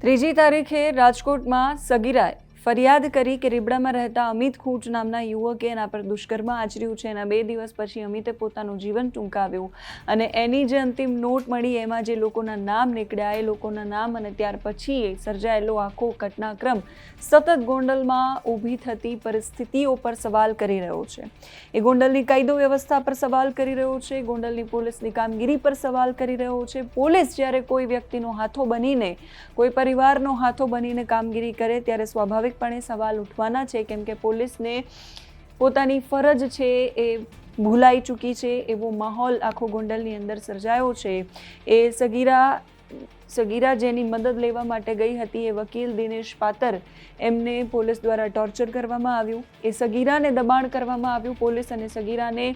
ત્રીજી તારીખે રાજકોટમાં સગીરાએ ફરિયાદ કરી કે રીબડામાં રહેતા અમિત ખૂંટ નામના યુવકે એના પર દુષ્કર્મ આચર્યું છે. એના બે દિવસ પછી અમિતે પોતાનું જીવન ટૂંકાવ્યું અને એની જે અંતિમ નોટ મળી એમાં જે લોકોના નામ નીકળ્યા, એ લોકોના નામ અને ત્યાર પછી એ સર્જાયેલો આખો ઘટનાક્રમ સતત ગોંડલમાં ઊભી થતી પરિસ્થિતિઓ પર સવાલ કરી રહ્યો છે. એ ગોંડલની કાયદો વ્યવસ્થા પર સવાલ કરી રહ્યો છે. ગોંડલની પોલીસની કામગીરી પર સવાલ કરી રહ્યો છે. પોલીસ જ્યારે કોઈ વ્યક્તિનો હાથો બનીને, કોઈ પરિવારનો હાથો બનીને કામગીરી કરે, ત્યારે સ્વાભાવિકપણે સવાલ ઉઠવાના છે, કેમ કે પોલીસને પોતાની ફરજ છે એ ભૂલાઈ ચૂકી છે, એવો માહોલ આખો ગોંડલની અંદર સર્જાયો છે. એ સગીરા સગીરા જેની મદદ લેવા માટે ગઈ હતી એ વકીલ દિનેશ પાતર. એમને પોલીસ દ્વારા ટોર્ચર કરવામાં આવ્યું. એ સગીરાને દબાણ કરવામાં આવ્યું. પોલીસ અને સગીરાને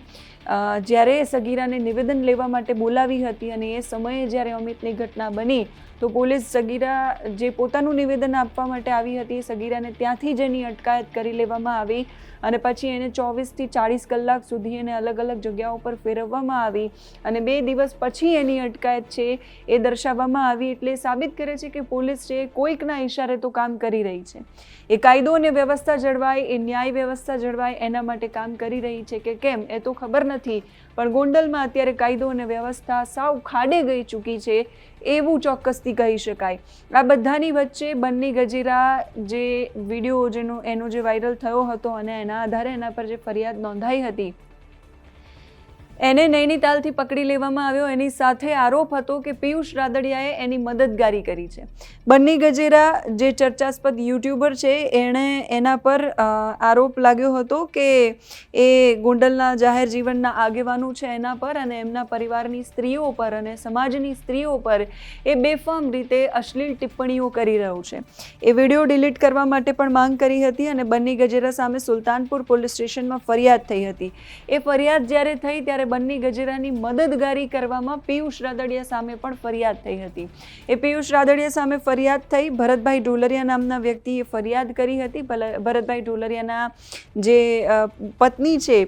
જ્યારે એ સગીરાને નિવેદન લેવા માટે બોલાવી હતી અને એ સમયે જ્યારે અમિતની ઘટના બની, તો પોલીસ સગીરા જે પોતાનું નિવેદન આપવા માટે આવી હતી એ સગીરાને ત્યાંથી જ એની અટકાયત કરી લેવામાં આવી અને પછી એને ચોવીસથી ચાળીસ કલાક સુધી એને અલગ અલગ જગ્યાઓ પર ફેરવવામાં આવી અને બે દિવસ પછી એની અટકાયત છે એ દર્શાવવામાં આવી. એટલે સાબિત કરે છે કે પોલીસ છે કોઈકના ઈશારે તો કામ કરી રહી છે. એ કાયદો અને વ્યવસ્થા જળવાય, એ ન્યાય વ્યવસ્થા જળવાય, એના માટે કામ કરી રહી છે કે કેમ એ તો ખબર નથી. પણ ગોંડલમાં અત્યારે કાયદો અને વ્યવસ્થા સાવ ખાડે ગઈ ચૂકી છે એવું ચોક્કસથી કહી શકાય. આ બધાની વચ્ચે બંને ગજેરા જે વીડિયો જેનો, એનો જે વાયરલ થયો હતો અને એના આધારે એના પર જે ફરિયાદ નોંધાઈ હતી એને નૈનીતાલથી પકડી લેવામાં આવ્યો. એની સાથે આરોપ હતો કે પિયુષ રાદડિયાએ એની મદદગારી કરી છે. બન્ની ગજેરા, જે ચર્ચાસ્પદ યુટ્યુબર છે, એણે એના પર આરોપ લાગ્યો હતો કે એ ગોંડલના જાહેર જીવનના આગેવાનો છે એના પર અને એમના પરિવારની સ્ત્રીઓ પર અને સમાજની સ્ત્રીઓ પર એ બેફામ રીતે અશ્લીલ ટિપ્પણીઓ કરી રહ્યું છે. એ વીડિયો ડિલીટ કરવા માટે પણ માંગ કરી હતી અને બન્ની ગજેરા સામે સુલતાનપુર પોલીસ સ્ટેશનમાં ફરિયાદ થઈ હતી. એ ફરિયાદ જ્યારે થઈ ત્યારે બન્ની ગજેરાની મદદગારી કરવામાં પિયુષ રાદડિયા સામે પણ ફરિયાદ થઈ હતી. એ પિયુષ રાદડિયા સામે ફરિયાદ થઈ. ભરતભાઈ ઢોલરિયા નામના વ્યક્તિએ ફરિયાદ કરી હતી. ભરતભાઈ ઢોલરિયાના જે પત્ની છે,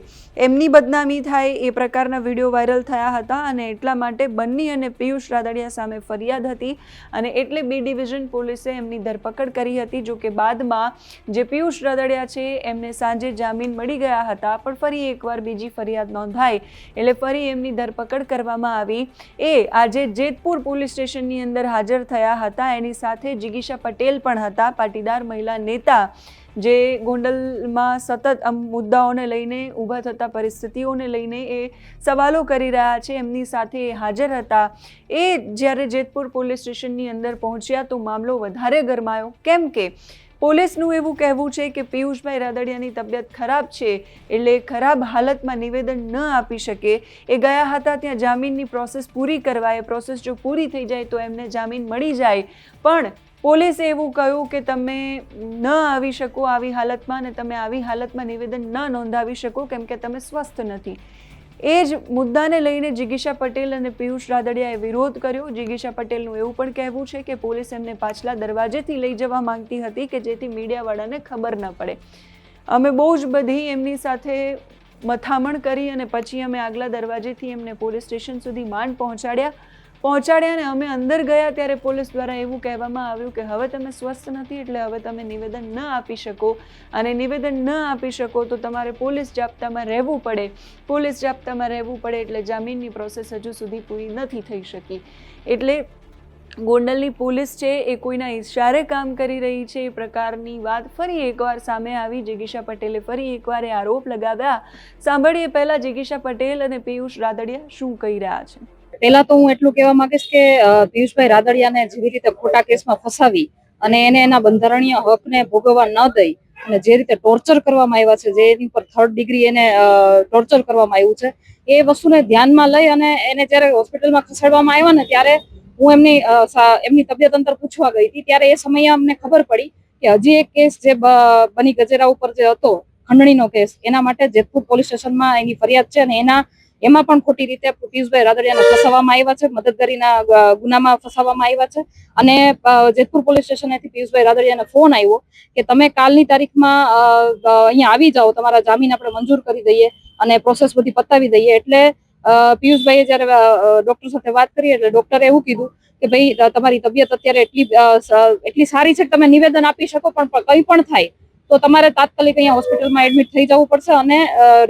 એમની બદનામી થાય એ પ્રકારના વીડિયો વાયરલ થયા હતા અને એટલા માટે બન્ની અને પિયુષ રાદડિયા સામે ફરિયાદ હતી અને એટલે બી ડિવિઝન પોલીસે એમની ધરપકડ કરી હતી. જો કે બાદમાં જે પિયુષ રાદડિયા છે, એમને સાંજે જામીન મળી ગયા હતા, પણ ફરી એકવાર બીજી ફરિયાદ નોંધાઈ. એટલે ફરી એમની ધરપકડ કરવામાં આવી. એ આજે જેતપુર પોલીસ સ્ટેશનની અંદર હાજર થયા હતા. એની સાથે જિગીશા પટેલ પણ હતા, પાટીદાર મહિલા નેતા, જે ગોંડલમાં સતત મુદ્દાઓને લઈને, ઊભા થતા પરિસ્થિતિઓને લઈને એ સવાલો કરી રહ્યા છે. એમની સાથે હાજર હતા. એ જ્યારે જેતપુર પોલીસ સ્ટેશનની અંદર પહોંચ્યા તો મામલો વધારે ગરમાયો. કેમ કે પોલીસનું એવું કહેવું છે કે પિયુષભાઈ રાદડિયાની તબિયત ખરાબ છે એટલે ખરાબ હાલતમાં નિવેદન ન આપી શકે. એ ગયા હતા ત્યાં જામીનની પ્રોસેસ પૂરી કરવા. એ પ્રોસેસ જો પૂરી થઈ જાય તો એમને જામીન મળી જાય. પણ પોલીસે એવું કહ્યું કે તમે ન આવી શકો આવી હાલતમાં અને તમે આવી હાલતમાં નિવેદન ન નોંધાવી શકો કેમ કે તમે સ્વસ્થ નથી. એ જ મુદ્દાને લઈને જિગીશા પટેલ અને પિયુષ રાદડિયાએ વિરોધ કર્યો. જિગીશા પટેલનું એવું પણ કહેવું છે કે પોલીસ એમને પાછલા દરવાજેથી લઈ જવા માંગતી હતી કે જેથી મીડિયાવાળાને ખબર ન પડે. અમે બહુ જ બધી એમની સાથે મથામણ કરી અને પછી અમે આગલા દરવાજેથી એમને પોલીસ સ્ટેશન સુધી માંડ પહોંચાડ્યા. પહોંચાડ્યા અને અમે અંદર ગયા ત્યારે પોલીસ દ્વારા એવું કહેવામાં આવ્યું કે હવે તમે સ્વસ્થ નથી એટલે હવે તમે નિવેદન ન આપી શકો. અને નિવેદન ન આપી શકો તો તમારે પોલીસ જાપ્તામાં રહેવું પડે. પોલીસ જાપ્તામાં રહેવું પડે એટલે જામીનની પ્રોસેસ હજુ સુધી પૂરી નથી થઈ શકી. એટલે ગોંડલની પોલીસ છે એ કોઈના ઇશારે કામ કરી રહી છે. એ પ્રકારની વાત ફરી એકવાર સામે આવી. જિગીશા પટેલે ફરી એકવાર એ આરોપ લગાવ્યા. સાંભળીએ પહેલાં જિગીશા પટેલ અને પિયુષ રાદડિયા શું કહી રહ્યા છે. પેલા તો હું એટલું કહેવા માંગીશ કે પિયુષભાઈ રાદડિયાને જેવી રીતે ખોટા કેસમાં ફસાવી અને એને એના બંધારણીય હકને ભોગવવા ન દઈ અને જે રીતે ટોર્ચર કરવામાં આવ્યા છે, જે એની પર થર્ડ ડિગ્રી એને ટોર્ચર કરવામાં આવ્યું છે, એ વસ્તુને ધ્યાનમાં લઈ અને એને જ્યારે હોસ્પિટલમાં ખસેડવામાં આવ્યા ને ત્યારે હું એમની એમની તબિયત અંતર પૂછવા ગઈ હતી, ત્યારે એ સમયે અમને ખબર પડી કે હજી એક કેસ જે બની ગજેરા ઉપર જે હતો, ખંડણીનો કેસ, એના માટે જેતપુર પોલીસ સ્ટેશનમાં એની ફરિયાદ છે અને એના એમાં પણ ખોટી રીતે પિયુષભાઈ રાદડિયાને ફસાવવામાં આવ્યા છે, મદદગારીના ગુનામાં ફસાવવામાં આવ્યા છે. અને જેતપુર પોલીસ સ્ટેશનેથી પિયુષભાઈ રાદડિયાને ફોન આવ્યો કે તમે કાલની તારીખમાં અહીંયા આવી જાઓ, તમારા જામીન આપણે મંજૂર કરી દઈએ અને પ્રોસેસ બધી પતાવી દઈએ. એટલે પિયુષભાઈએ જ્યારે ડોક્ટર સાથે વાત કરી એટલે ડોક્ટરે એવું કીધું કે ભાઈ, તમારી તબિયત અત્યારે એટલી એટલી સારી છે કે તમે નિવેદન આપી શકો, પણ કંઈ પણ થાય તો તમારે તાત્કાલિક અહીંયા હોસ્પિટલમાં એડમિટ થઈ જવું પડશે અને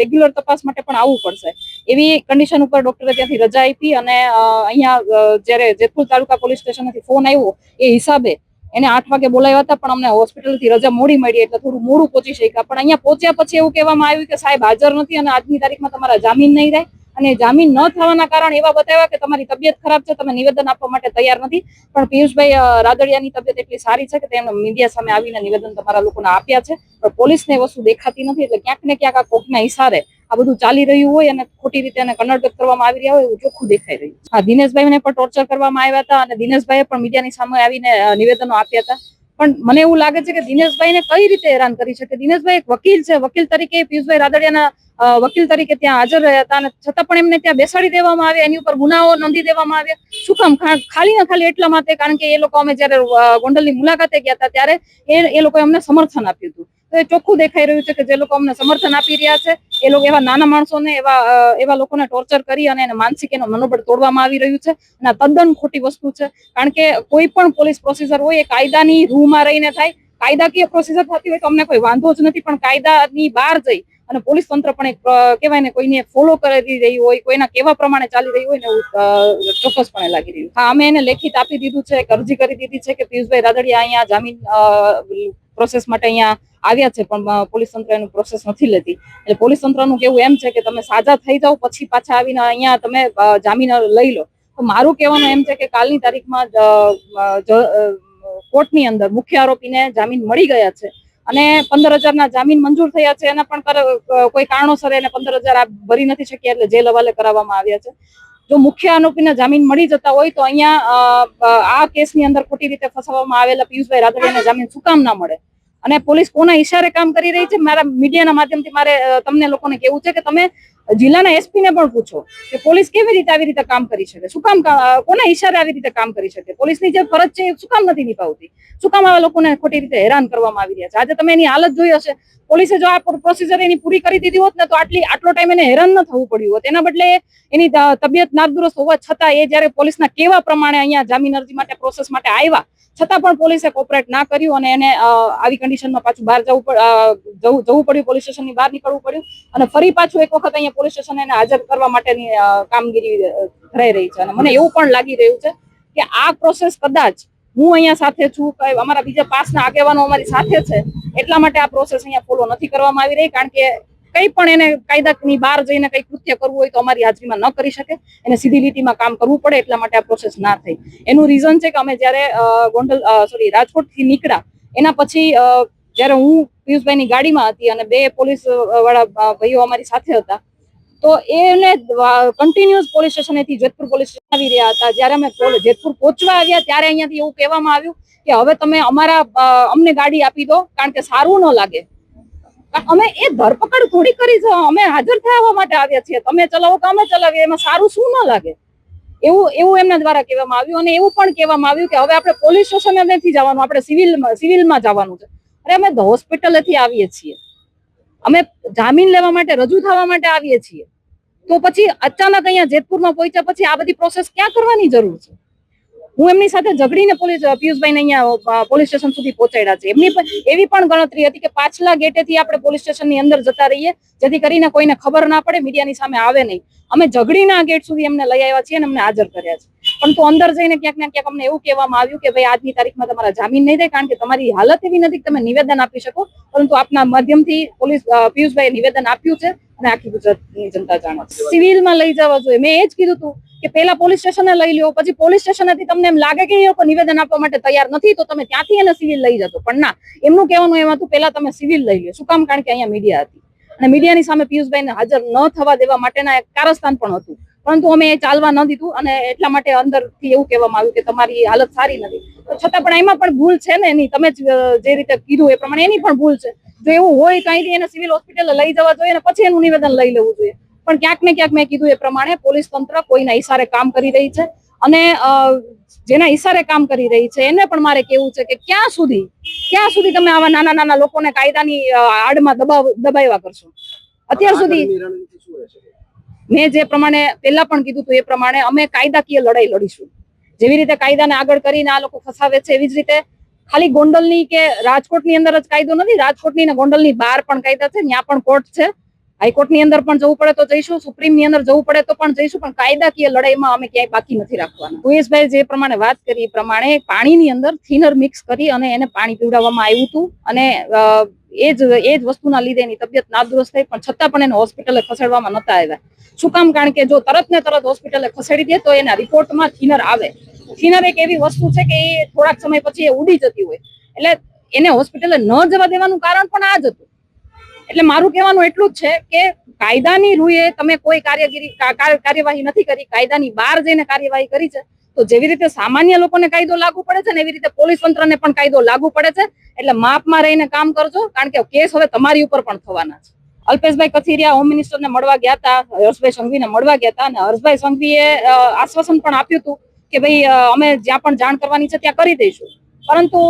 રેગ્યુલર તપાસ માટે પણ આવવું પડશે. એવી કન્ડિશન ઉપર ડોક્ટરે ત્યાંથી રજા આપી અને અહીંયા જ્યારે જેતપુર તાલુકા પોલીસ સ્ટેશનથી ફોન આવ્યો, એ હિસાબે એને આઠ વાગે બોલાવ્યા હતા, પણ અમને હોસ્પિટલથી રજા મોડી મળી એટલે થોડું મોડું પહોંચી શક્યા. પણ અહીંયા પહોંચ્યા પછી એવું કહેવામાં આવ્યું કે સાહેબ હાજર નથી અને આજની તારીખમાં તમારા જામીન નહીં થાય. અને જામીન ન થવાના કારણ એવા બતાવ્યા કે તમારી તબિયત ખરાબ છે, તમે નિવેદન આપવા માટે તૈયાર નથી. પણ પિયુષભાઈ રાદડિયાની તબિયત એટલી સારી છે કે તેમણે મીડિયા સામે આવીને નિવેદન તમારા લોકોને આપ્યા છે. પણ પોલીસને વસ્તુ દેખાતી નથી, એટલે ક્યાંક ને ક્યાંક આ કોકના ઇશારે આ બધું ચાલી રહ્યું હોય અને ખોટી રીતે એને કન્વર્ટ કરવામાં આવી રહ્યા હોય એવું ચોખ્ખું દેખાઈ રહ્યું. હા, દિનેશભાઈને પણ ટોર્ચર કરવામાં આવ્યા હતા અને દિનેશભાઈએ પણ મીડિયાની સામે આવીને નિવેદનો આપ્યા હતા. પણ મને એવું લાગે છે કે દિનેશભાઈને કઈ રીતે હેરાન કરી શકે? દિનેશભાઈ એક વકીલ છે. વકીલ તરીકે પિયુષભાઈ રાદડિયાના વકીલ તરીકે ત્યાં હાજર રહ્યા હતા અને છતાં પણ એમને ત્યાં બેસાડી દેવામાં આવ્યા. એની ઉપર ગુનાઓ નોંધી દેવામાં આવ્યા. શું કામ? ખાલી ને ખાલી એટલા માટે? કારણ કે એ લોકો અમે જયારે ગોંડલની મુલાકાતે ગયા હતા ત્યારે એ એ લોકોએ અમને સમર્થન આપ્યું હતું. તો ચોખ્ખું દેખાઈ રહ્યું છે કે જે લોકો અમને સમર્થન આપી રહ્યા છે, એ લોકો એવા નાના માણસોને એવા એવા લોકોને ટોર્ચર કરી અને એને માનસિક એનો મનોબળ તોડવામાં આવી રહ્યું છે. અને તદ્દન ખોટી વસ્તુ છે, કારણ કે કોઈ પણ પોલીસ પ્રોસીજર હોય એ કાયદાની રૂમાં રહીને થાય. કાયદાકીય પ્રોસીજર થતી હોય તો અમને કોઈ વાંધો જ નથી, પણ કાયદાની બહાર જઈ અને પોલીસ તંત્ર પણ એક કહેવાય ને કોઈને ફોલો કરી રહી હોય, કોઈના કેવા પ્રમાણે ચાલી રહ્યું હોય ને ચોક્કસપણે લાગી રહ્યું. હા, અમે એને લેખિત આપી દીધું છે અરજી કરી દીધી છે કે પિયુષભાઈ રાદડિયા અહીંયા જામીન પ્રોસેસ માટે અહીંયા આવ્યા છે, પણ પોલીસ તંત્ર એનું પ્રોસેસ નથી લેતી. એટલે પોલીસ તંત્રનું કેવું એમ છે કે તમે સાજા થઈ જાઓ, પછી પાછા આવીને અહીંયા તમે જામીન લઈ લો. તો મારું કહેવાનું એમ છે કે કાલની તારીખમાં કોર્ટની અંદર મુખ્ય આરોપીને જામીન મળી ગયા છે. અને પંદર હજારના જામીન મંજૂર થયા છે, એના પણ કોઈ કારણોસર એને પંદર હજાર ભરી નથી શક્યા, એટલે જેલ હવાલે કરાવવામાં આવ્યા છે. જો મુખ્ય આરોપીને જામીન મળી જતા હોય તો અહીંયા આ કેસની અંદર ખોટી રીતે ફસાવવામાં આવેલા પિયુષભાઈ રાદડિયાને જામીન શું કામ ના મળે. અને પોલીસ કોના ઈશારે કામ કરી રહી છે? મારા મીડિયાના માધ્યમથી મારે તમને લોકોને કેવું છે કે તમે જિલ્લાના એસપી ને પણ પૂછો કે પોલીસ કેવી રીતે આવી રીતે કામ કરી શકે? શું કામ કોના ઈશારે આવી રીતે કામ કરી શકે? પોલીસની જે ફરજ છે એ શું કામ નથી નિભાવતી? શું કામ આવા લોકોને ખોટી રીતે હેરાન કરવામાં આવી રહ્યા છે? આજે તમે એની હાલત જોઈ હશે. પોલીસે જો આ પ્રોસીજર એની પૂરી કરી દીધી હોત ને તો આટલી, આટલો ટાઈમ એને હેરાન ન થવું પડ્યું હોત. એના બદલે એની તબિયત નાદુરસ્ત હોવા છતાં એ જ્યારે પોલીસના કેવા પ્રમાણે અહીંયા જામીન અરજી માટે પ્રોસેસ માટે આવ્યા છતાં પણ પોલીસે કોપરેટ ના કર્યું અને એને આવી કન્ડિશનમાં પાછું બહાર જવું જવું જવું પડ્યું પોલીસ સ્ટેશનની બહાર નીકળવું પડ્યું અને ફરી પાછું એક વખત અહીંયા પોલીસ સ્ટેશન એને હાજર કરવા માટેની કામગીરી કરાઈ રહી છે અને મને એવું પણ લાગી રહ્યું છે કે આ પ્રોસેસ કદાચ હું અહીંયા સાથે છું કે અમારા બીજા પાસના આગેવાનો અમારી સાથે છે એટલા માટે આ પ્રોસેસ અહીંયા ફોલો નથી કરવામાં આવી રહી કારણ કે કંઈ પણ એને કાયદાની બહાર જઈને કંઈ કૃત્ય કરવું હોય તો અમારી હાજરીમાં ન કરી શકે. એને સીધી લીટીમાં કામ કરવું પડે એટલા માટે આ પ્રોસેસ ના થઈ. એનું રીઝન છે કે અમે જ્યારે ગોંડલ સોરી રાજકોટથી નીકળ્યા, એના પછી જ્યારે હું પિયુષભાઈની ગાડીમાં હતી અને બે પોલીસવાળા ભાઈઓ અમારી સાથે હતા, તો એને કન્ટિન્યુઅસ પોલીસ સ્ટેશનેથી જેતપુર પોલીસ સ્ટેશન આવી રહ્યા હતા. જ્યારે અમે જેતપુર પહોંચવા આવ્યા, ત્યારે અહીંયાથી એવું કહેવામાં આવ્યું કે હવે તમે અમારા અમને ગાડી આપી દો, કારણ કે સારું ન લાગે. અમે એ ધરપકડ થોડી કરી છે. અમે હાજર થવા માટે આવ્યા છીએ. તમે ચલાવો કે અમે ચલાવીએ, એમાં સારું શું ન લાગે? એવું એવું એમના દ્વારા કહેવામાં આવ્યું અને એવું પણ કહેવામાં આવ્યું કે હવે આપણે પોલીસ સ્ટેશને નથી જવાનું, આપણે સિવિલમાં સિવિલમાં જવાનું છે. અરે અમે હોસ્પિટલેથી આવીએ છીએ. અમે જામીન લેવા માટે, રજૂ થવા માટે આવીએ છીએ. તો પછી અચાનક અહીંયા જેતપુરમાં પહોંચ્યા પછી આ બધી પ્રોસેસ ક્યાં કરવાની જરૂર છે? હું એમની સાથે ઝઘડીને પોલીસ પિયુષભાઈને અહીંયા પોલીસ સ્ટેશન સુધી પહોંચાડ્યા છે. એમની એવી પણ ગણતરી હતી કે પાછલા ગેટેથી આપણે પોલીસ સ્ટેશનની અંદર જતા રહીએ, જેથી કરીને કોઈને ખબર ના પડે, મીડિયાની સામે આવે નહીં. અમે ઝઘડીના ગેટ સુધી એમને લઈ આવ્યા છીએ અને અમને હાજર કર્યા છે. પરંતુ અંદર જઈને ક્યાંક ને ક્યાંક અમને એવું કહેવામાં આવ્યું કે ભાઈ, આજની તારીખમાં તમારા જામીન નહીં થાય કારણ કે તમારી હાલત એવી નથી કે તમે નિવેદન આપી શકો. પરંતુ આપના માધ્યમથી પોલીસ પિયુષભાઈએ નિવેદન આપ્યું છે અને આખી ગુજરાતની જનતા જાણો સિવિલમાં લઈ જવા જોઈએ. મેં એ જ કીધું હતું કે પહેલા પોલીસ સ્ટેશને લઈ લ્યો, પછી પોલીસ સ્ટેશનેથી તમને એમ લાગે કે એ લોકો નિવેદન આપવા માટે તૈયાર નથી, તો તમે ત્યાંથી એને સિવિલ લઈ જતો પણ ના, એમનું કહેવાનું એમ હતું, પહેલા તમે સિવિલ લઈ લ્યો. શું કામ? કારણ કે અહીંયા મીડિયા હતી. અને મીડિયાની સામે પિયુષભાઈને હાજર ન થવા દેવા માટેના એક કારસ્તાન પણ હતું. પરંતુ અમે એ ચાલવા ન દીધું અને એટલા માટે અંદરથી એવું કહેવામાં આવ્યું કે તમારી હાલત સારી નથી. છતાં પણ એમાં પણ ભૂલ છે ને એની? તમે જે રીતે કીધું એ પ્રમાણે એની પણ ભૂલ છે. જો એવું હોય કાંઈ એને સિવિલ હોસ્પિટલ લઈ જવા જોઈએ અને પછી એનું નિવેદન લઈ લેવું જોઈએ. પણ ક્યાંક ને ક્યાંક મેં કીધું એ પ્રમાણે પોલીસ તંત્ર કોઈના ઈશારે કામ કરી રહી છે અને જેના ઈશારે કામ કરી રહી છે એને પણ મારે કેવું છે કે ક્યાં સુધી ક્યાં સુધી તમે આવા નાના નાના લોકોને કાયદાની આડમાં દબાવ દબાવ્યા કરશો? અત્યાર સુધી મેં જે પ્રમાણે પહેલા પણ કીધું હતું એ પ્રમાણે અમે કાયદાકીય લડાઈ લડીશું. જેવી રીતે કાયદાને આગળ કરીને આ લોકો ફસાવે છે એવી જ રીતે ખાલી ગોંડલની કે રાજકોટની અંદર જ કાયદો નથી રાજકોટની ને ગોંડલની બહાર પણ કાયદા છે ત્યાં પણ કોર્ટ છે. હાઈકોર્ટની અંદર પણ જવું પડે તો જઈશું, સુપ્રીમની અંદર જવું પડે તો પણ જઈશું, પણ કાયદાકીય લડાઈમાં અમે ક્યાંય બાકી નથી રાખવાના. ભુયેશભાઈ જે પ્રમાણે વાત કરી એ પ્રમાણે પાણીની અંદર થિનર મિક્સ કરી અને એને પાણી પીવડાવવામાં આવ્યું હતું અને એ જ એ જ વસ્તુના લીધે એની તબિયત નાદુરસ્ત થઈ, પણ છતાં પણ એને હોસ્પિટલે ખસેડવામાં નતા આવ્યા. શું કામ? કારણ કે જો તરત ને તરત હોસ્પિટલે ખસેડી દે તો એના રિપોર્ટમાં થિનર આવે. થિનર એક એવી વસ્તુ છે કે એ થોડાક સમય પછી એ ઉડી જતી હોય. એટલે એને હોસ્પિટલે ન જવા દેવાનું કારણ પણ આ જ હતું. એટલે મારું કહેવાનું એટલું જ છે કે કાયદાની રૂએ તમે કોઈ કાર્યગીરી કાર્યવાહી નથી કરી, કાયદાની બહાર જઈને કાર્યવાહી કરી છે, તો જેવી રીતે સામાન્ય લોકોને કાયદો લાગુ પડે છે ને એવી રીતે પોલીસ તંત્રને પણ કાયદો લાગુ પડે છે, એટલે માપમાં રહીને કામ કરજો, કારણ કે કેસ હવે તમારી ઉપર પણ થવાના છે. અલ્પેશભાઈ કથિરિયા હોમ મિનિસ્ટરને મળવા ગયા હતા, હર્ષભાઈ સંઘવીને મળવા ગયા હતા, અને હર્ષભાઈ સંઘવીએ આશ્વાસન પણ આપ્યું હતું કે ભાઈ અમે જ્યાં પણ જાણ કરવાની છે ત્યાં કરી દઈશું. પરંતુ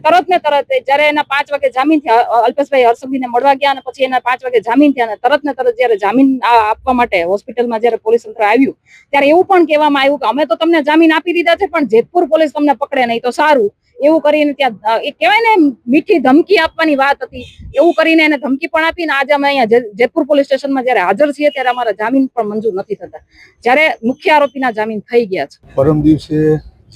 તરત ને તરત જયારે એના પાંચ વાગે જામીન થયા અલ્પેશભાઈ હર્ષભાઈને મળવા ગયા અને પછી એના પાંચ વાગે જામીન થયા તરત ને તરત જયારે જામીન આપવા માટે હોસ્પિટલમાં જયારે પોલીસ તંત્ર આવ્યું, ત્યારે એવું પણ કહેવામાં આવ્યું કે અમે તો તમને જામીન આપી દીધા છે, પણ જેતપુર પોલીસ તમને પકડે નહીં તો સારું. એવું કરીને ત્યાં એ કહેવાય ને મીઠી ધમકી આપવાની વાત હતી. એવું કરીને એને ધમકી પણ આપી ને આજે અમે અહીંયા જેતપુર પોલીસ સ્ટેશનમાં જયારે હાજર છીએ, ત્યારે અમારા જામીન પણ મંજૂર નથી થતા. જ્યારે મુખ્ય આરોપીના જામીન થઈ ગયા છે. પરમ દિવસે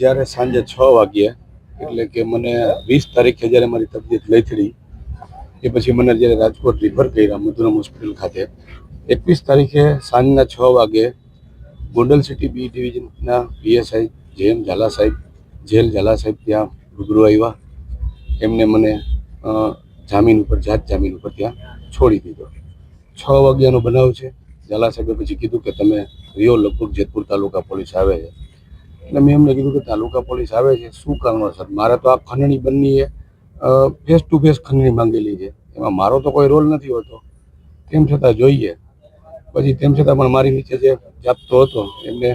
જ્યારે સાંજે છ વાગ્યે એટલે કે મને વીસ તારીખે જ્યારે મારી તબિયત લથડી, એ પછી મને જ્યારે રાજકોટ રિફર કર્યા મધુરમ હોસ્પિટલ ખાતે, એકવીસ તારીખે સાંજના છ વાગે ગોંડલ સિટી બી ડિવિઝનના પીએસઆઈ જેએમ ઝાલા સાહેબ, જેલ ઝાલા સાહેબ ત્યાં રૂબરૂ આવ્યા. એમને મને જામીન ઉપર, જાત જામીન ઉપર ત્યાં છોડી દીધો. છ વાગ્યાનો બનાવ છે. ઝાલા સાહેબે પછી કીધું કે તમે રિયો લગભગ જેતપુર તાલુકા પોલીસ આવે છે. એટલે મેં એમને કીધું કે તાલુકા પોલીસ આવે છે, શું કારણોસર મારે તો આ ખંડણી બંનીએ ફેસ ટુ ફેસ ખંડણી માંગેલી છે. એમાં મારો તો કોઈ રોલ નથી હોતો. તેમ છતાં જોઈએ. પછી તેમ છતાં પણ મારી નીચે જે જાપતો હતો, એમને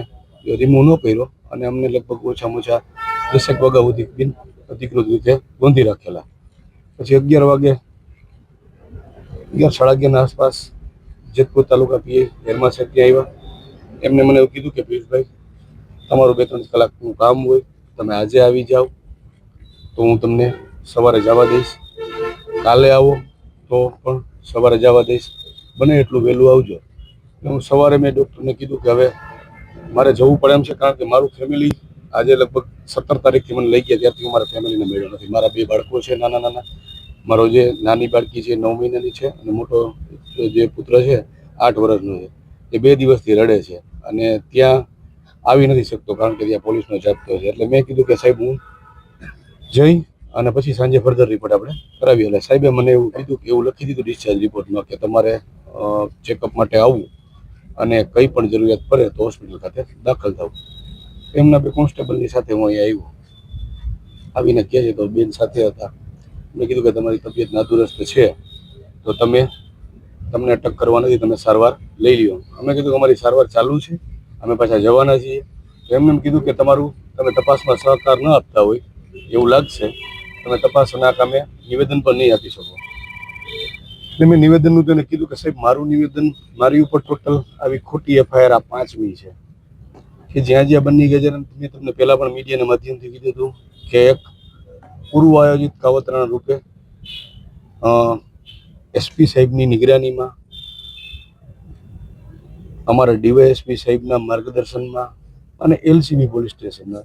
રિમૂવ ન કર્યો અને અમને લગભગ ઓછામાં ઓછા દસેક વાગ્યા સુધી બિન અધિકૃત રીતે ગોંધી રાખેલા. પછી અગિયાર વાગે, અગિયાર સાડા અગિયારના આસપાસ જેતપુર તાલુકા પીએ એરમાં સાહેબ ત્યાં આવ્યા. એમને મને એવું કીધું કે, પિયુષભાઈ તમારું બે ત્રણ કલાકનું કામ હોય, તમે આજે આવી જાઓ, તો હું તમને સવારે જવા દઈશ. કાલે આવો તો પણ સવારે જવા દઈશ. બને એટલું વહેલું આવજો. હું સવારે મેં ડૉક્ટરને કીધું કે હવે મારે જવું પડે એમ છે, કારણ કે મારું ફેમિલી આજે લગભગ સત્તર તારીખથી મને લઈ ગયા, ત્યારથી હું મારા ફેમિલીને મળ્યો નથી. મારા બે બાળકો છે, નાના નાના. મારો જે નાની બાળકી છે નવ મહિનાની છે અને મોટો જે પુત્ર છે, આઠ વર્ષનો છે. એ બે દિવસથી રડે છે અને ત્યાં આવી નથી શકતો કારણ કે ત્યાં પોલીસનો જાપ્તો છે. એટલે મેં કીધું કે સાહેબ, હું જઈ અને પછી સાંજે ફર્ધર રિપોર્ટ આપણે કરાવીએ. એટલે સાહેબે મને એવું કીધું કે એવું લખી દીધું ડિસ્ચાર્જ રિપોર્ટમાં કે તમારે ચેકઅપ માટે આવવું અને કંઈ પણ જરૂરિયાત પડે તો હોસ્પિટલ ખાતે દાખલ થવું. એમના બે કોન્સ્ટેબલની સાથે હું અહીંયા આવ્યો. આવીને કહે છે તો બેન સાથે હતા. મેં કીધું કે તમારી તબિયત નાદુરસ્ત છે, તો તમે, તમને અટક કરવા નથી, તમે સારવાર લઈ લ્યો. અમે કીધું કે અમારી સારવાર ચાલુ છે. અમે પાછા જવાના છીએ. એમને એમ કીધું કે તમારું તમે તપાસમાં સહકાર ન આપતા હોય, એવું લાગશે. તમે તપાસના કામે નિવેદન પણ નહીં આપી શકો. એટલે મેં નિવેદનનું તેને કીધું કે સાહેબ, મારું નિવેદન મારી ઉપર ટોટલ આવી ખોટી એફઆઈઆર આ પાંચમી છે. કે જ્યાં જ્યાં બની ગયા છે મેં તમને પહેલાં પણ મીડિયાના માધ્યમથી કીધું હતું કે એક પૂર્વ આયોજિત કાવતરાના રૂપે એસપી સાહેબની નિગરાનીમાં અમારા ડીવાયએસપી સાહેબના માર્ગદર્શનમાં અને એલસીબી પોલીસ સ્ટેશનના,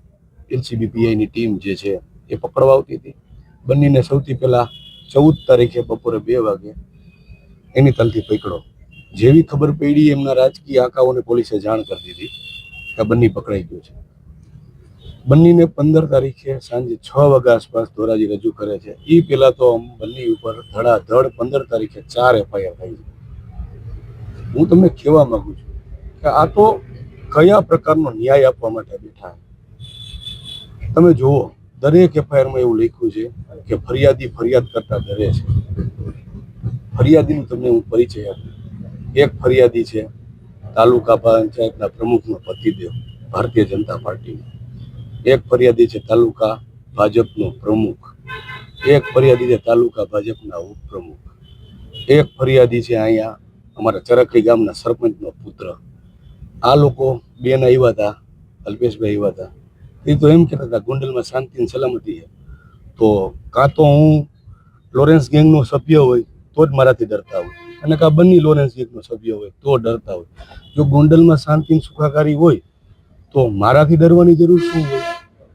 એલસીબી પીઆઈની ટીમ જે છે એ પકડવા આવતી હતી. બંનેને સૌથી પહેલાં ચૌદ તારીખે બપોરે બે વાગે એની તલથી પકડો. જેવી ખબર પડી એમના રાજકીય આંકાઓને પોલીસે જાણ કરી દીધી કે આ બંને પકડાઈ ગયો છે. બંનેને પંદર તારીખે સાંજે છ વાગ્યા આસપાસ ધોરાજી રજૂ કરે છે. એ પહેલાં તો બંને ઉપર ધડાધડ પંદર તારીખે ચાર એફઆઈઆર થઈ છે. હું તમને કહેવા માંગુ છું કે આ તો કયા પ્રકારનો ન્યાય આપવા માટે બેઠા તમે જુઓ, દરેક એફઆઈઆરમાં એવું લખ્યું છે કે ફરિયાદી ફરિયાદ કરતા ડરે છે. ફરિયાદીનું તમને હું પરિચય આપું. એક ફરિયાદી છે, તાલુકા પંચાયતના પ્રમુખનો પતિદેવ, ભારતીય જનતા પાર્ટીનો. એક ફરિયાદી છે, તાલુકા ભાજપનો પ્રમુખ. એક ફરિયાદી છે, તાલુકા ભાજપના ઉપપ્રમુખ. એક ફરિયાદી છે, અહીંયા અમારા ચરખડી ગામના સરપંચનો પુત્ર. આ લોકો બેન આવ્યા હતા, અલ્પેશભાઈ આવ્યા હતા. એ તો એમ કહેતા હતા, ગોંડલમાં શાંતિ અને સલામતી છે. તો કાં તો હું લોરેન્સ ગેંગનો સભ્ય હોય, તો જ મારાથી ડરતા હોય. અને કાં બંને લોરેન્સ ગેંગનો સભ્ય હોય, તો ડરતા હોય. જો ગોંડલમાં શાંતિ અને સુખાકારી હોય, તો મારાથી ડરવાની જરૂર શું હોય?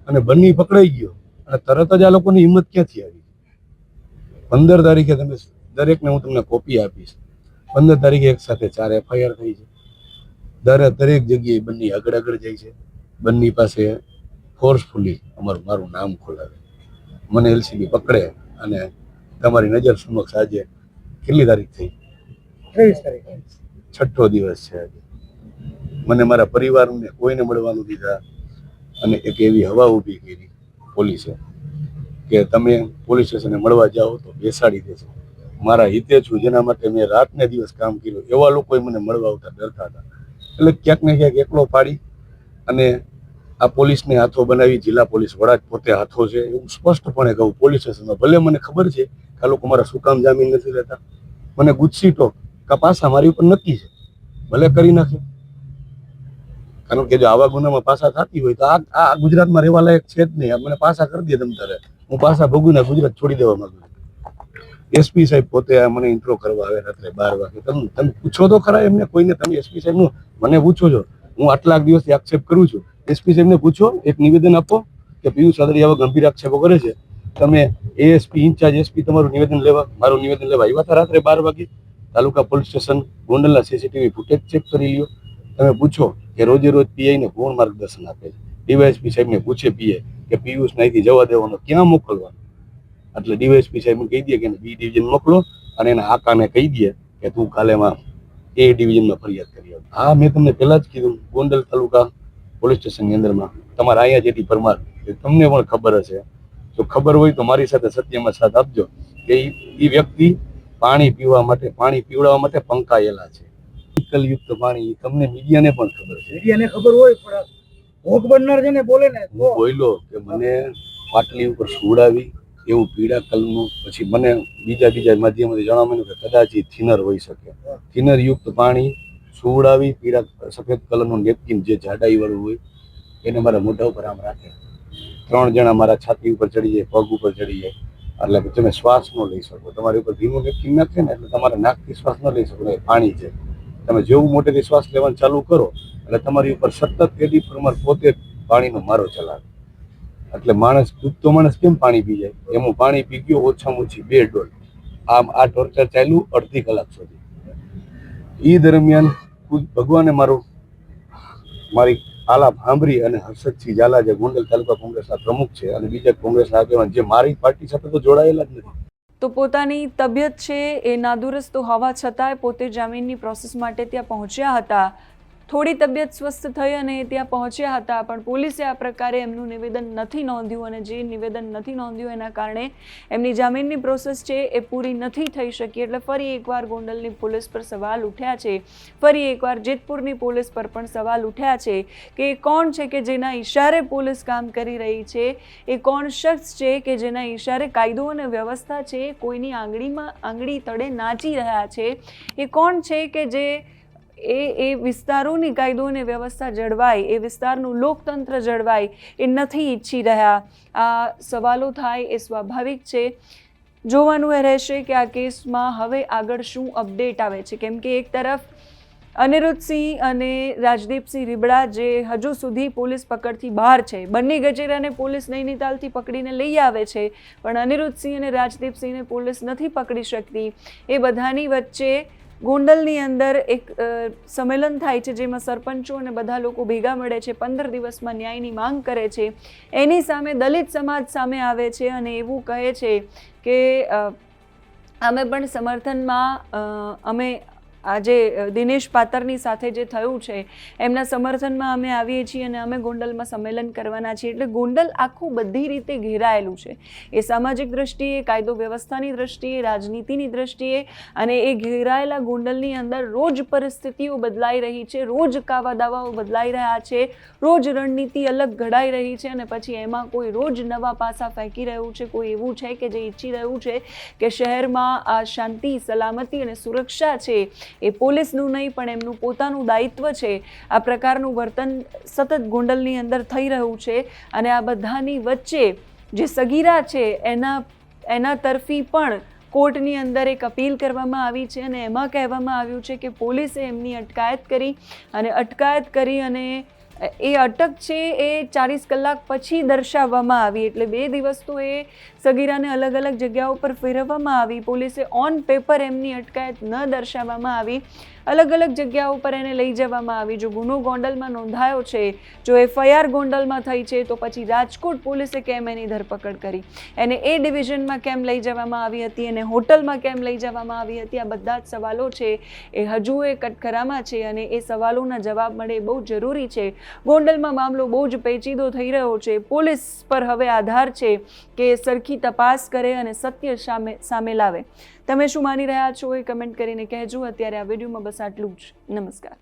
અને બંને પકડાઈ ગયો, અને તરત જ આ લોકોની હિંમત ક્યાંથી આવી? પંદર તારીખે તમે દરેકને હું તમને કોપી આપીશ. પંદર તારીખે એક સાથે ચાર એફઆઈઆર થઈ છે. દરે દરેક જગ્યાએ બંને આગળ આગળ જાય છે. બંને પાસે ફોર્સફુલી અમારું મારું નામ ખોલાવે. મને એલસીબી પકડે અને તમારી નજર સમક્ષ આજે કેટલી તારીખ થઈ? ત્રેવીસ તારીખે. છઠ્ઠો દિવસ છે આજે. મને મારા પરિવારને કોઈને મળવાનું દીધા અને એક એવી હવા ઊભી કરી પોલીસે કે તમે પોલીસ સ્ટેશને મળવા જાઓ તો બેસાડી દેશો મારા હિતે છું જેના માટે મેં રાત ને દિવસ કામ કર્યું. એવા લોકોએ મને મળવા આવતા ડરતા હતા. એટલે ક્યાંક ને ક્યાંક એકલો પાડી અને આ પોલીસને હાથો બનાવી, જિલ્લા પોલીસ વડા જ પોતે હાથો છે, એવું સ્પષ્ટપણે કહું, પોલીસ સ્ટેશનમાં. ભલે મને ખબર છે કે આ લોકો મારા શું કામ જામીન નથી લેતા. મને ગુસ્સી ટોક કપાસા પાસા મારી ઉપર નક્કી છે. ભલે કરી નાખે. કારણ કે જો આવા ગુનામાં પાસા થતી હોય તો આ આ ગુજરાતમાં રહેવા લાયક છે જ નહીં. મને પાસા કરી દે તમ તારે. હું પાસા ભોગવીને ગુજરાત છોડી દેવા માંગુ છું. એસપી સાહેબ પોતે મને ઇન્ટ્રો કરવા આવે રાત્રે બાર વાગે. તમે તમે પૂછો તો ખરા એમને, કોઈને તમે એસપી સાહેબનું મને પૂછો છો. હું આટલા દિવસથી આક્ષેપ કરું છું. એસપી સાહેબને પૂછો, એક નિવેદન આપો કે પિયુષ આદરી આવા ગંભીર આક્ષેપો કરે છે. તમે એએસપી ઇન્ચાર્જ એસપી તમારું નિવેદન લેવા, મારું નિવેદન લેવા આવ્યા હતા રાત્રે બાર વાગે? તાલુકા પોલીસ સ્ટેશન, ગોંડલના સીસીટીવી ફૂટેજ ચેક કરી લ્યો. તમે પૂછો કે રોજે રોજ પીઆઈને કોણ માર્ગદર્શન આપે છે. ડીવાયએસપી સાહેબને પૂછે પીએ કે પિયુષ અહીંથી જવા દેવાનો ક્યાં મોકલવાનો? એટલે ડીવાયસપી સાહેબ કહી દે કે બી ડિવિઝન મોકલો અને એના આકાને કહી દે કે તું કાલેમાં એ ડિવિઝનમાં ફરિયાદ કરી આવ. હા મેં તમને પહેલા જ કીધું ગોંડલ તાલુકા પોલીસ સ્ટેશનની અંદરમાં તમારા અહીંયા જેથી પરમાર એ તમને પણ ખબર હશે. જો ખબર હોય તો મારી સાથે સત્યમાં સાથ આપજો કે એ વ્યક્તિ પાણી પીવા માટે પાણી પીવડાવવા માટે પંકાયેલા છે. કેમિકલ યુક્ત પાણી તમને મીડિયાને પણ ખબર છે. મીડિયાને ખબર હોય પણ ભોગ બનનાર છે ને બોલે ને હું બોલ્યો કે મને પાટલી ઉપર સુવડાવી એવું પીળા કલરનું પછી મને બીજા બીજા માધ્યમથી જણાવવા મળ્યું કે કદાચ એ થિનર હોઈ શકે. થિનર યુક્ત પાણી સુવડાવી પીળા સફેદ કલરનું નેપકિન જે જાડાઈ વાળું હોય, એને મારા મોઢા ઉપર આમ રાખે. ત્રણ જણા મારા છાતી ઉપર ચડી જાય, પગ ઉપર ચડી જાય. એટલે તમે શ્વાસ ન લઈ શકો. તમારી ઉપર ધીમું નેપકિન નાખે ને એટલે તમારા નાકથી શ્વાસ ન લઈ શકો. એ પાણી છે. તમે જેવું મોટેથી શ્વાસ લેવાનું ચાલુ કરો, એટલે તમારી ઉપર સતત એડી પ્રમાણ પોતે પાણીનો મારો ચલાવે. એટલે માણસ ડૂબતો માણસ કેમ પાણી પી જાય? એમાં પાણી પી ગયો, ઓછામાં ઓછી બે ડોલ. આમ આ ટોર્ચર ચાલ્યું અડધી કલાક સુધી. એ દરમિયાન ભગવાને મારું, મારી આલાપ સાંભળી અને હર્ષદસિંહ ઝાલા જે ગોંડલ તાલુકા કોંગ્રેસના પ્રમુખ છે અને બીજા કોંગ્રેસના આગેવાન જે મારી પાર્ટી સાથે તો જોડાયેલા જ નથી. તો પોતાની તબિયત છે એ નાદુરસ્ત હોવા છતાંય પોતે જામીનની પ્રોસેસ માટે ત્યાં પહોંચ્યા હતા. થોડી તબિયત સ્વસ્થ થઈ અને ત્યાં પહોંચ્યા હતા, પણ પોલીસે આ પ્રકારે એમનું નિવેદન નથી નોંધ્યું અને જે નિવેદન નથી નોંધ્યું એના કારણે એમની જામીનની પ્રોસેસ છે એ પૂરી નથી થઈ શકી. એટલે ફરી એકવાર ગોંડલની પોલીસ પર સવાલ ઉઠ્યા છે. ફરી એકવાર જેતપુરની પોલીસ પર પણ સવાલ ઉઠ્યા છે કે એ કોણ છે કે જેના ઈશારે પોલીસ કામ કરી રહી છે? એ કોણ શખ્સ છે કે જેના ઈશારે કાયદો અને વ્યવસ્થા છે? કોઈની આંગળીમાં, આંગળી તળે નાચી રહ્યા છે? એ કોણ છે કે જે એ એ વિસ્તારોની કાયદો અને વ્યવસ્થા જળવાય, એ વિસ્તારનું લોકતંત્ર જળવાય એ નથી ઈચ્છી રહ્યા. આ સવાલો થાય એ સ્વાભાવિક છે. જોવાનું એ રહેશે કે આ કેસમાં હવે આગળ શું અપડેટ આવે છે. કેમ કે એક તરફ અનિરુદ્ધસિંહ અને રાજદીપસિંહ રીબડા જે હજુ સુધી પોલીસ પકડથી બહાર છે. બંને ગજેરાને પોલીસ નૈનીતાલથી પકડીને લઈ આવે છે, પણ અનિરુદ્ધસિંહ અને રાજદીપસિંહને પોલીસ નથી પકડી શકતી. એ બધાની વચ્ચે ગોંડલની અંદર એક સંમેલન થાય છે જેમાં સરપંચો અને બધા લોકો ભેગા મળે છે, પંદર દિવસમાં ન્યાયની માંગ કરે છે. એની સામે દલિત સમાજ સામે આવે છે અને એવું કહે છે કે અમે પણ સમર્થનમાં અમે આજે દિનેશ પાતરની સાથે જે થયું છે, એમના સમર્થનમાં અમે આવીએ છીએ અને અમે ગોંડલમાં સંમેલન કરવાના છીએ. એટલે ગોંડલ આખું બધી રીતે ઘેરાયેલું છે. એ સામાજિક દ્રષ્ટિએ, કાયદો વ્યવસ્થાની દ્રષ્ટિએ, રાજનીતિની દ્રષ્ટિએ અને એ ઘેરાયેલા ગોંડલની અંદર રોજ પરિસ્થિતિઓ બદલાઈ રહી છે, રોજ કાવા દાવાઓ બદલાઈ રહ્યા છે, રોજ રણનીતિ અલગ ઘડાઈ રહી છે અને પછી એમાં કોઈ રોજ નવા પાસા ફેંકી રહ્યું છે, કોઈ એવું છે કે જે ઈચ્છી રહ્યું છે કે શહેરમાં આ શાંતિ, સલામતી અને સુરક્ષા છે એ પોલીસનું નહીં, પણ એમનું પોતાનું દાયિત્વ છે. આ પ્રકારનું વર્તન સતત ગોંડલની અંદર થઈ રહ્યું છે અને આ બધાની વચ્ચે જે સગીરા છે, એના એના તરફી પણ કોર્ટની અંદર એક અપીલ કરવામાં આવી છે અને એમાં કહેવામાં આવ્યું છે કે પોલીસે એમની અટકાયત કરી અને અટકાયત કરી અને એ અટક છે એ ચાલીસ કલાક પછી દર્શાવવામાં આવી. એટલે બે દિવસ તો એ સગીરાને અલગ અલગ જગ્યાઓ પર ફેરવવામાં આવી. પોલીસે ઓન પેપર એમની અટકાયત ન દર્શાવવામાં આવી. અલગ અલગ જગ્યાઓ પર એને લઈ જવામાં આવી. જો ગુનો ગોંડલમાં નોંધાયો છે, જો એફઆઈઆર ગોંડલમાં થઈ છે, તો પછી રાજકોટ પોલીસે કેમ એની ધરપકડ કરી? એને એ ડિવિઝનમાં કેમ લઈ જવામાં આવી હતી? એને હોટલમાં કેમ લઈ જવામાં આવી હતી? આ બધા જ સવાલો છે, એ હજુ એ કટખરામાં છે અને એ સવાલોના જવાબ મળે બહુ જરૂરી છે. ગોંડલમાં મામલો બહુ જ પેચીદો થઈ રહ્યો છે. પોલીસ પર હવે આધાર છે કે સરખી તપાસ કરે અને સત્ય સામે સામે લાવે. તમે શું માની રહ્યા છો એ કમેન્ટ કરીને કહેજો. અત્યારે આ વિડીયોમાં બસ આટલું જ. નમસ્કાર.